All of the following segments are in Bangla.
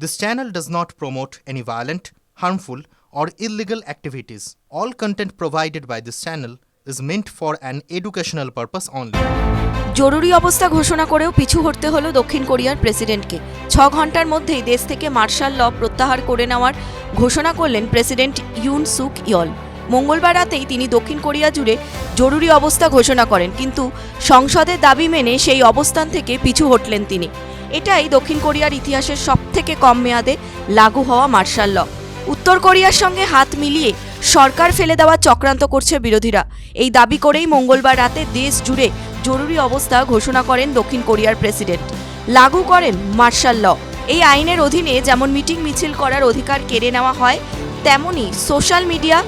This channel does not promote any violent, harmful, or illegal activities. All content provided by this channel is meant for an educational purpose only. জরুরি অবস্থা ঘোষণা করেও পিছু হটতে হলো দক্ষিণ কোরিয়ার প্রেসিডেন্টকে ছ ঘণ্টার মধ্যেই দেশ থেকে মার্শাল ল প্রত্যাহার করে নেওয়ার ঘোষণা করলেন প্রেসিডেন্ট ইউন সুক ইয়ল মঙ্গলবার রাতেই তিনি দক্ষিণ কোরিয়া জুড়ে জরুরি অবস্থা ঘোষণা করেন কিন্তু সংসদের দাবি মেনে সেই অবস্থান থেকে পিছু হটলেন তিনি এটাই দক্ষিণ কোরিয়ার ইতিহাসের সবথেকে কম মেয়াদে লাগু হওয়া মার্শাল ল। উত্তর কোরিয়ার সঙ্গে হাত মিলিয়ে সরকার ফেলে দেওয়া চক্রান্ত করছে বিরোধীরা। এই দাবি করেই মঙ্গলবার রাতে দেশ জুড়ে জরুরি অবস্থা ঘোষণা করেন দক্ষিণ কোরিয়ার প্রেসিডেন্ট। লাগু করেন মার্শাল ল। এই আইনের অধীনে যেমন মিটিং মিছিল করার অধিকার কেড়ে নেওয়া হয়, তেমনি সোশ্যাল মিডিয়া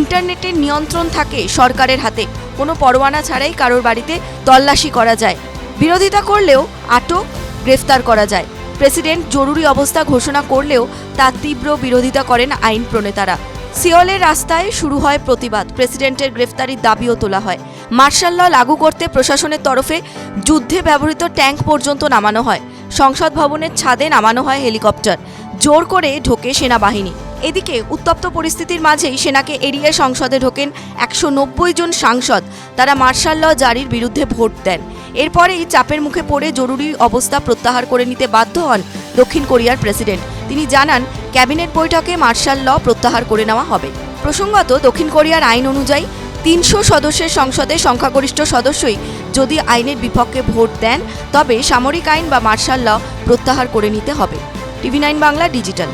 ইন্টারনেটের নিয়ন্ত্রণ থাকে সরকারের হাতে। কোনো পরোয়ানা ছাড়াই কারোর বাড়িতে তল্লাশি করা যায়। বিরোধিতা করলেও আটক গ্রেফতার করা যায়। প্রেসিডেন্ট জরুরি অবস্থা ঘোষণা করলেও তার তীব্র বিরোধিতা করেন আইন প্রণেতারা। সিওলের রাস্তায় শুরু হয় প্রতিবাদ। প্রেসিডেন্টের গ্রেফতারির দাবিও তোলা হয়। মার্শাল ল লাগু করতে প্রশাসনের তরফে যুদ্ধে ব্যবহৃত ট্যাঙ্ক পর্যন্ত নামানো হয়। সংসদ ভবনের ছাদে নামানো হয় হেলিকপ্টার। জোর করে ঢোকে সেনাবাহিনী। এদিকে উত্তপ্ত পরিস্থিতির মাঝেই সেনাকে এড়িয়ে সংসদে ঢোকেন একশো নব্বই জন সাংসদ। তারা মার্শাল ল জারির বিরুদ্ধে ভোট দেন। এরপরেই চাপের মুখে পড়ে জরুরি অবস্থা প্রত্যাহার করে নিতে বাধ্য হন দক্ষিণ কোরিয়ার প্রেসিডেন্ট। তিনি জানান, ক্যাবিনেট বৈঠকে মার্শাল ল প্রত্যাহার করে নেওয়া হবে। প্রসঙ্গত, দক্ষিণ কোরিয়ার আইন অনুযায়ী তিনশো সদস্যের সংসদে সংখ্যাগরিষ্ঠ সদস্যই যদি আইনের বিপক্ষে ভোট দেন, তবে সামরিক আইন বা মার্শাল ল প্রত্যাহার করে নিতে হবে। TV nine Bangla digital.